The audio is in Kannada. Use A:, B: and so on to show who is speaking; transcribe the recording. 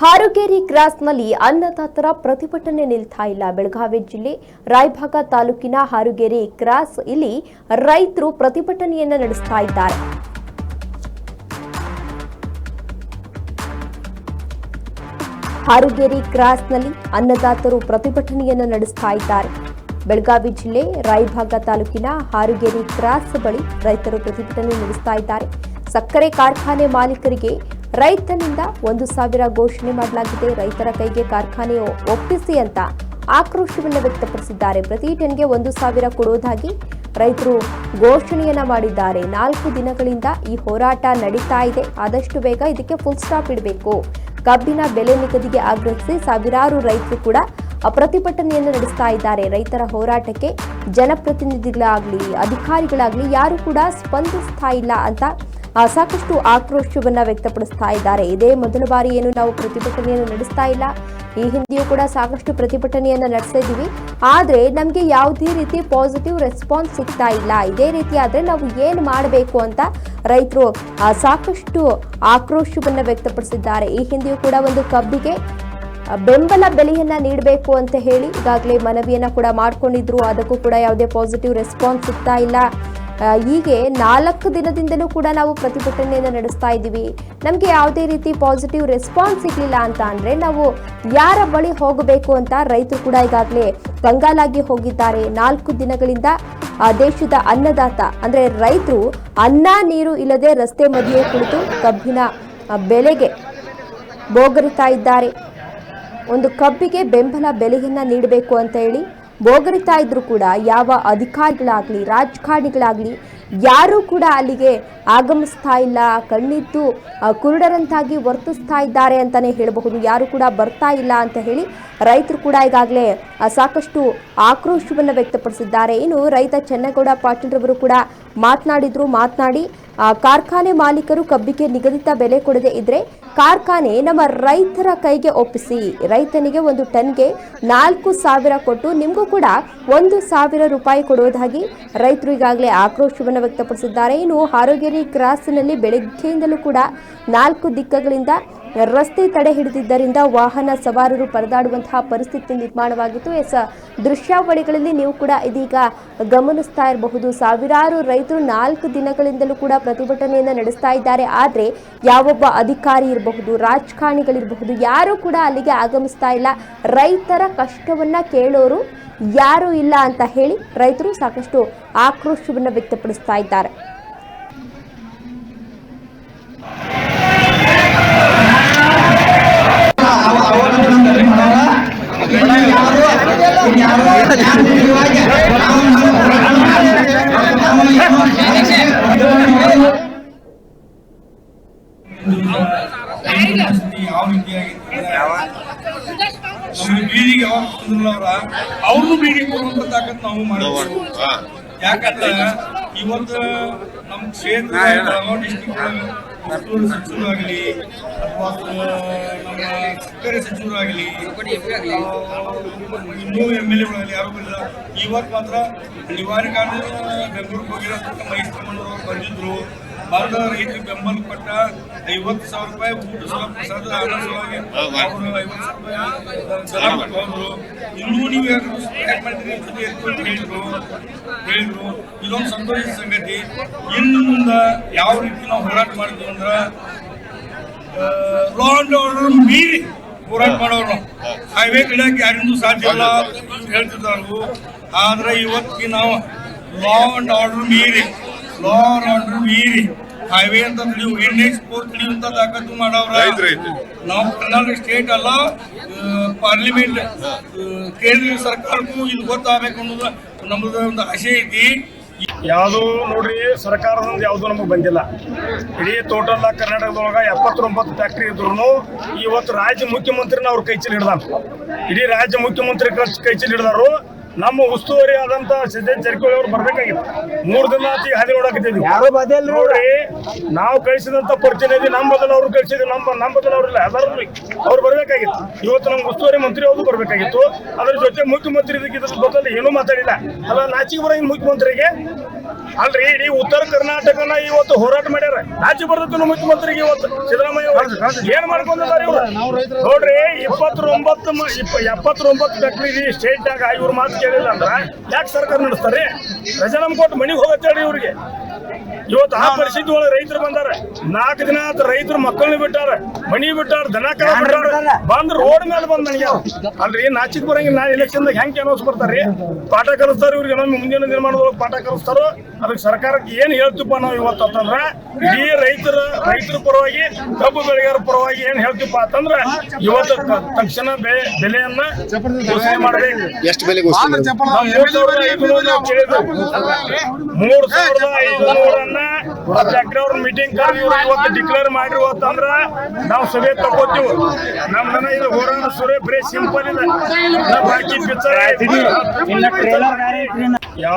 A: ಹಾರುಗೇರಿ ಕ್ರಾಸ್ನಲ್ಲಿ ಅನ್ನದಾತರ ಪ್ರತಿಭಟನೆ ನಿಲ್ತಾ ಇಲ್ಲ. ಬೆಳಗಾವಿ ಜಿಲ್ಲೆ ರಾಯಭಾಗ ತಾಲೂಕಿನ ಹಾರುಗೇರಿ ಕ್ರಾಸ್ ಇಲ್ಲಿ ರೈತರು ಪ್ರತಿಭಟನೆಯನ್ನ ನಡೆಸ್ತಾ ಇದ್ದಾರೆ. ಹಾರುಗೇರಿ ಕ್ರಾಸ್ನಲ್ಲಿ ಅನ್ನದಾತರು ಪ್ರತಿಭಟನೆಯನ್ನ ನಡೆಸ್ತಾ ಇದ್ದಾರೆ. ಬೆಳಗಾವಿ ಜಿಲ್ಲೆ ರಾಯಭಾಗ ತಾಲೂಕಿನ ಹಾರುಗೇರಿ ಕ್ರಾಸ್ ಬಳಿ ರೈತರು ಪ್ರತಿಭಟನೆ ನಡೆಸ್ತಾ ಇದ್ದಾರೆ. ಸಕ್ಕರೆ ಕಾರ್ಖಾನೆ ಮಾಲೀಕರಿಗೆ ರೈತನಿಂದ ಒಂದು ಸಾವಿರ ಘೋಷಣೆ ಮಾಡಲಾಗಿದೆ. ರೈತರ ಕೈಗೆ ಕಾರ್ಖಾನೆ ಒಪ್ಪಿಸಿ ಅಂತ ಆಕ್ರೋಶವನ್ನು ವ್ಯಕ್ತಪಡಿಸಿದ್ದಾರೆ. ಪ್ರತಿ ಟನ್ಗೆ ಒಂದು ಸಾವಿರ ಕೊಡುವುದಾಗಿ ರೈತರು ಘೋಷಣೆಯನ್ನ ಮಾಡಿದ್ದಾರೆ. ನಾಲ್ಕು ದಿನಗಳಿಂದ ಈ ಹೋರಾಟ ನಡೀತಾ ಇದೆ. ಆದಷ್ಟು ಬೇಗ ಇದಕ್ಕೆ ಫುಲ್ ಸ್ಟಾಪ್ ಇಡಬೇಕು. ಕಬ್ಬಿನ ಬೆಲೆ ನಿಗದಿಗೆ ಆಗ್ರಹಿಸಿ ಸಾವಿರಾರು ರೈತರು ಕೂಡ ಪ್ರತಿಭಟನೆಯನ್ನು ನಡೆಸ್ತಾ ಇದ್ದಾರೆ. ರೈತರ ಹೋರಾಟಕ್ಕೆ ಜನಪ್ರತಿನಿಧಿಗಳಾಗಲಿ, ಅಧಿಕಾರಿಗಳಾಗಲಿ ಯಾರು ಕೂಡ ಸ್ಪಂದಿಸ್ತಾ ಇಲ್ಲ ಅಂತ ಸಾಕಷ್ಟು ಆಕ್ರೋಶವನ್ನು ವ್ಯಕ್ತಪಡಿಸ್ತಾ ಇದ್ದಾರೆ ಇದೇ ಮೊದಲ ಬಾರಿ ಏನು ನಾವು ಪ್ರತಿಭಟನೆಯನ್ನು ನಡೆಸ್ತಾ ಇಲ್ಲ. ಈ ಹಿಂದೆಯೂ ಕೂಡ ಸಾಕಷ್ಟು ಪ್ರತಿಭಟನೆಯನ್ನು ನಡೆಸಿದ್ದೀವಿ. ಆದ್ರೆ ನಮಗೆ ಯಾವುದೇ ರೀತಿ ಪಾಸಿಟಿವ್ ರೆಸ್ಪಾನ್ಸ್ ಸಿಗ್ತಾ ಇಲ್ಲ. ಇದೇ ರೀತಿ ಆದರೆ ನಾವು ಏನು ಮಾಡಬೇಕು ಅಂತ ರೈತರು ಸಾಕಷ್ಟು ಆಕ್ರೋಶವನ್ನು ವ್ಯಕ್ತಪಡಿಸಿದ್ದಾರೆ. ಈ ಹಿಂದೆಯೂ ಕೂಡ ಒಂದು ಕಬ್ಬಿಗೆ ಬೆಂಬಲ ಬೆಲೆಯನ್ನ ನೀಡಬೇಕು ಅಂತ ಹೇಳಿ ಈಗಾಗಲೇ ಮನವಿಯನ್ನ ಕೂಡ ಮಾಡ್ಕೊಂಡಿದ್ರು. ಅದಕ್ಕೂ ಕೂಡ ಯಾವುದೇ ಪಾಸಿಟಿವ್ ರೆಸ್ಪಾನ್ಸ್ ಸಿಗ್ತಾ ಇಲ್ಲ. ಹೀಗೆ ನಾಲ್ಕು ದಿನದಿಂದಲೂ ಕೂಡ ನಾವು ಪ್ರತಿಭಟನೆಯನ್ನು ನಡೆಸ್ತಾ ಇದ್ದೀವಿ. ನಮಗೆ ಯಾವುದೇ ರೀತಿ ಪಾಸಿಟಿವ್ ರೆಸ್ಪಾನ್ಸ್ ಸಿಗಲಿಲ್ಲ ಅಂತ ಅಂದರೆ ನಾವು ಯಾರ ಬಳಿ ಹೋಗಬೇಕು ಅಂತ ರೈತರು ಕೂಡ ಈಗಾಗಲೇ ಕಂಗಾಲಾಗಿ ಹೋಗಿದ್ದಾರೆ. ನಾಲ್ಕು ದಿನಗಳಿಂದ ಆ, ದೇಶದ ಅನ್ನದಾತ ಅಂದರೆ ರೈತರು ಅನ್ನ ನೀರು ಇಲ್ಲದೆ ರಸ್ತೆ ಮಧ್ಯೆ ಕುಳಿತು ಕಬ್ಬಿನ ಬೆಲೆಗೆ ಬೋಗರಿತಾ ಇದ್ದಾರೆ. ಒಂದು ಕಬ್ಬಿಗೆ ಬೆಂಬಲ ಬೆಲೆಯನ್ನು ನೀಡಬೇಕು ಅಂತ ಹೇಳಿ ಬೋಗರಿತಾ ಇದ್ರು ಕೂಡ ಯಾವ ಅಧಿಕಾರಿಗಳಾಗ್ಲಿ, ರಾಜಕಾರಣಿಗಳಾಗಲಿ ಯಾರೂ ಕೂಡ ಅಲ್ಲಿಗೆ ಆಗಮಿಸ್ತಾ ಇಲ್ಲ. ಕಣ್ಣಿದ್ದು ಕುರುಡರಂತಾಗಿ ವರ್ತಿಸ್ತಾ ಇದ್ದಾರೆ ಅಂತಾನೆ ಹೇಳಬಹುದು. ಯಾರು ಕೂಡ ಬರ್ತಾ ಇಲ್ಲ ಅಂತ ಹೇಳಿ ರೈತರು ಕೂಡ ಈಗಾಗಲೇ ಸಾಕಷ್ಟು ಆಕ್ರೋಶವನ್ನು ವ್ಯಕ್ತಪಡಿಸಿದ್ದಾರೆ. ಇನ್ನು ರೈತ ಚೆನ್ನಗೌಡ ಪಾಟೀಲ್ರವರು ಕೂಡ ಮಾತನಾಡಿದ್ರು, ಮಾತನಾಡಿ ಕಾರ್ಖಾನೆ ಮಾಲೀಕರು ಕಬ್ಬಿಗೆ ನಿಗದಿತ ಬೆಲೆ ಕೊಡದೇ ಇದ್ರೆ ಕಾರ್ಖಾನೆ ನಮ್ಮ ರೈತರ ಕೈಗೆ ಒಪ್ಪಿಸಿ. ರೈತನಿಗೆ ಒಂದು ಟನ್ಗೆ ನಾಲ್ಕು ಸಾವಿರ ಕೊಟ್ಟು ನಿಮಗೂ ಕೂಡ ಒಂದು ಸಾವಿರ ರೂಪಾಯಿ ಕೊಡುವುದಾಗಿ ರೈತರು ಈಗಾಗಲೇ ಆಕ್ರೋಶವನ್ನು ವ್ಯಕ್ತಪಡಿಸಿದ್ದಾರೆ. ಇನ್ನು ಹಾರೋಗೇರಿ ಕ್ರಾಸ್ನಲ್ಲಿ ಬೆಳಗ್ಗೆಯಿಂದಲೂ ಕೂಡ ನಾಲ್ಕು ದಿಕ್ಕಗಳಿಂದ ರಸ್ತೆ ತಡೆ ಹಿಡಿದಿದ್ದರಿಂದ ವಾಹನ ಸವಾರರು ಪರದಾಡುವಂತಹ ಪರಿಸ್ಥಿತಿ ನಿರ್ಮಾಣವಾಗಿತ್ತು. ಎಸ್, ದೃಶ್ಯಾವಳಿಗಳಲ್ಲಿ ನೀವು ಕೂಡ ಇದೀಗ ಗಮನಿಸ್ತಾ ಇರಬಹುದು. ಸಾವಿರಾರು ರೈತರು ನಾಲ್ಕು ದಿನಗಳಿಂದಲೂ ಕೂಡ ಪ್ರತಿಭಟನೆಯನ್ನು ನಡೆಸ್ತಾ ಇದ್ದಾರೆ. ಆದರೆ ಯಾವೊಬ್ಬ ಅಧಿಕಾರಿ ಇರಬಹುದು, ರಾಜಕಾರಣಿಗಳಿರಬಹುದು, ಯಾರೂ ಕೂಡ ಅಲ್ಲಿಗೆ ಆಗಮಿಸ್ತಾ ಇಲ್ಲ. ರೈತರ ಕಷ್ಟವನ್ನ ಕೇಳೋರು ಯಾರು ಇಲ್ಲ ಅಂತ ಹೇಳಿ ರೈತರು ಸಾಕಷ್ಟು ಆಕ್ರೋಶವನ್ನು ವ್ಯಕ್ತಪಡಿಸ್ತಾ ಇದ್ದಾರೆ.
B: ಯಾವ ರೀತಿಯಾಗಿತ್ತು ನಮ್ಗೆ ಬೀದಿಗೆ ಯಾವಾಗ ತಂದ್ರಲ್ಲ ಅವ್ರ? ಅವ್ರನ್ನು ಬೀದಿಗೆ ಕೊಡುವಂತ ತಾಕತ್ ನಾವು ಮಾಡಬೇಕು ಯಾಕಂದ್ರೆ ಇವತ್ತು ನಮ್ಮ ಕ್ಷೇತ್ರ ಡಿಸ್ಟಿಕ್ ಉಸ್ತುವಾರಿ ಸಚಿವರಾಗಲಿ ಅಥವಾ ನಮ್ಮ ಸಕ್ಕರೆ ಸಚಿವರಾಗಲಿ ಇನ್ನೂ ಎಂ ಎಲ್ ಎಗಳಾಗಲಿ ಯಾರು ಬರಲಿಲ್ಲ ಇವತ್ತು ಮಾತ್ರ ಕಾರಣ ಬೆಂಗಳೂರಿಗೆ ಹೋಗಿರೋ ಮಹೇಶ್ ತಮ್ಮನವರು ಬಂದಿದ್ರು. ಭಾರತ ರೈತರಿಗೆ ಬೆಂಬಲ ಕೊಟ್ಟ ಐವತ್ತು ಸಾವಿರ ರೂಪಾಯಿ ಊಟ ಸಾವಿರ ಪ್ರಸಾದ ಅನ್ನ ಸಲುವಾಗಿ ಅವರು ಐವತ್ತು ಸಾವಿರ ರೂಪಾಯಿ ಹೋದ್ರು ಇನ್ನೂ ನೀವು ಯಾಕೆ ಎತ್ಕೊಂಡು ಹೇಳಿದ್ರು. ಹೇಳಿದ್ರು. ಇದೊಂದು ಸಂತೋಷದ ಸಂಗತಿ. ಇನ್ನು ಮುಂದೆ ಯಾವ ರೀತಿ ನಾವು ಹೋರಾಟ ಮಾಡಿದ್ವಿ ಅಂದ್ರೆ ಲಾಂಡ್ ಆರ್ಡರ್ ಮೀರಿ ಹೋರಾಟ ಮಾಡೋರು ಹೈವೇ ಕಡೆಯಕ್ಕೆ ಯಾರಿಂದೂ ಸಾಧ್ಯ ಇಲ್ಲ ಹೇಳ್ತಿದ್ರು ಆದ್ರೆ ಇವತ್ತಿಗೆ ನಾವು ಲಾ ಅಂಡ್ ಆರ್ಡರ್ ಮೀರಿ ಲಾ ಆರ್ಡರ್ ಮೀರಿ. ಹೈವೇ ಅಂತ ತಿಳಿಯು ಎನ್ ಎಚ್ ಫೋರ್ ತಿಳಿಯುವಂತ ತಾಕತ್ತು ಮಾಡವ್ರ. ನಾವು ಕರ್ನಾಟಕ ಸ್ಟೇಟ್ ಅಲ್ಲ ಪಾರ್ಲಿಮೆಂಟ್ ಕೇಂದ್ರ ಸರ್ಕಾರಕ್ಕೂ ಇದು ಗೊತ್ತಾಗಬೇಕು ಅನ್ನೋದು ನಮ್ಮದು ಒಂದು ಆಸೆ ಐತಿ.
C: ಯಾವುದೂ ನೋಡ್ರಿ ಸರ್ಕಾರದಿಂದ ಯಾವುದೂ ನಮಗೆ ಬಂದಿಲ್ಲ. ಇಡೀ ಟೋಟಲ್ ಕರ್ನಾಟಕದೊಳಗೆ ಎಪ್ಪತ್ತೊಂಬತ್ತು ಫ್ಯಾಕ್ಟ್ರಿ ಇದ್ರು ಇವತ್ತು ರಾಜ್ಯ ಮುಖ್ಯಮಂತ್ರಿನ ಅವ್ರ ಕೈ ಚೀಲ ಹಿಡ್ದಾನ. ಇಡೀ ರಾಜ್ಯ ಮುಖ್ಯಮಂತ್ರಿ ಕೈಚಲ್ಲಿ ಕೈ ಚೀಲ ಹಿಡ್ದಾರು. ನಮ್ಮ ಉಸ್ತುವಾರಿ ಆದಂತ ಸಿದ್ದೇಶ್ ಜಾರಕಿಹೊಳಿ ಅವ್ರು ಬರ್ಬೇಕಾಗಿತ್ತು. ಮೂರ್ ದಿನ ಆತಿ ಹಾದಿ ನೋಡಕತ್ತಿದ್ವಿ ಯಾರು ನೋಡ್ರಿ ನಾವು ಕಳಿಸಿದಂತ ಪ್ರತಿನಿಧಿ ನಮ್ಮ ಬದಲು ಅವ್ರು ಕಳಿಸಿದ್ವಿ ನಮ್ಮ ನಮ್ಮ ಬದಲು ಅವ್ರಿಲ್ಲ ಎಲ್ಲರೂ ಅವ್ರು ಬರ್ಬೇಕಾಗಿತ್ತು. ಇವತ್ತು ನಮ್ಗೆ ಉಸ್ತುವಾರಿ ಮಂತ್ರಿ ಅವರು ಬರ್ಬೇಕಾಗಿತ್ತು. ಅದ್ರ ಜೊತೆ ಮುಖ್ಯಮಂತ್ರಿ ಇದಕ್ಕೆ ಇದ್ರ ಬದಲು ಏನೂ ಮಾತಾಡಿಲ್ಲ. ಅಲ್ಲ ನಾಚಿಗೆ ಬರೋ ಮುಖ್ಯಮಂತ್ರಿಗೆ ಅಲ್ರಿ ಇಡೀ ಉತ್ತರ ಕರ್ನಾಟಕನ ಇವತ್ತು ಹೋರಾಟ ಮಾಡ್ಯಾರ. ರಾಜ್ಯ ಬರ್ತದ ಮುಖ್ಯಮಂತ್ರಿಗೆ ಇವತ್ತು. ಸಿದ್ದರಾಮಯ್ಯ ಏನ್ ಮಾಡ್ಕೊಂಡಿದ್ದಾರೆ ಇವರು? ನೋಡ್ರಿ ಇಪ್ಪತ್ತೊಂಬತ್ತು ಎಪ್ಪತ್ತೊಂಬತ್ತು ಸ್ಟೇಟ್ ಸ್ಟೇಟ್ನಾಗ ಇವ್ರ ಮಾತು ಕೇಳಿಲ್ಲ ಅಂದ್ರ ಯಾಕೆ ಸರ್ಕಾರ ನಡೆಸ್ತಾರೆ? ರಜನಮ್ ಕೊಟ್ಟು ಮನೆಗೆ ಹೋಗತ್ತೇಳಿ ಇವ್ರಿಗೆ ಇವತ್ತು ಆ ಪರಿಸ್ಥಿತಿ ಒಳಗೆ ರೈತರು ಬಂದಾರ. ನಾಲ್ಕು ದಿನ ಆತ ರೈತರು ಮಕ್ಕಳನ್ನ ಬಿಟ್ಟಾರ ಮನಿ ಬಿಟ್ಟಾರ ದನ ಕರ ಬಿಟ್ಟಾರ. ಬಂದ್ ರೋಡ್ ಮೇಲೆ ಬಂದ್ ನನಗೆ. ಅಲ್ರಿ ನಾಚಿಕ್ ಬರಂಗಿಲ್ಲ. ನಾ ಎಲೆಕ್ಷನ್ ದಾಗ ಹೆಂಗ್ ಅನೌನ್ಸ್ ಬರ್ತಾರ್ರಿ? ಪಾಠ ಕಲಿಸ್ತಾರ ಇವ್ರಿಗೆ. ನಮ್ಮ ಮುಂದಿನ ನಿರ್ಮಾಣದೊಳಗೆ ಪಾಠ ಕಲಿಸ್ತಾರೋ ಅದಕ್ಕೆ ಸರ್ಕಾರಕ್ಕೆ ಏನ್ ಹೇಳ್ತೀಪ್ಪ ನಾವು ಇವತ್ತು ಅಂತಂದ್ರ ಇಡೀ ರೈತರ ರೈತರ ಪರವಾಗಿ ಕಬ್ಬು ಬೆಳೆಗಾರ ಪರವಾಗಿ ಏನ್ ಹೇಳ್ತೀಪ್ಪ ಅಂತಂದ್ರ ಇವತ್ತು ತಕ್ಷಣ ಬೆಳೆ ಬೆಲೆಯನ್ನ ಘೋಷಣೆ ಮಾಡ್ಬೇಕು.
D: ಎಷ್ಟು ಬೆಲೆ ಘೋಷಣೆ
C: ಮೂರ್ ಸಾವಿರದ ಐದುನೂರು ನಾವು ಐದುನೂರನ್ನ ಫ್ಯಾಕ್ಟ್ರಿ ಅವ್ರ ಮೀಟಿಂಗ್ ಕರೆದು ಇವ್ರು ಇವತ್ತು ಡಿಕ್ಲೇರ್ ಮಾಡಿರೋ ಅಂತಂದ್ರ ನಾವು ಸಭೆ ತಗೋತೀವಿ. ನಮ್ದನ ಇದು ಹೋರಾಟ ಸುರೇ ಬರೀ ಸಿಂಪಲ್ ಇದೆ. ಬಾಕಿ ಪಿಕ್ಚರ್ ಯಾವ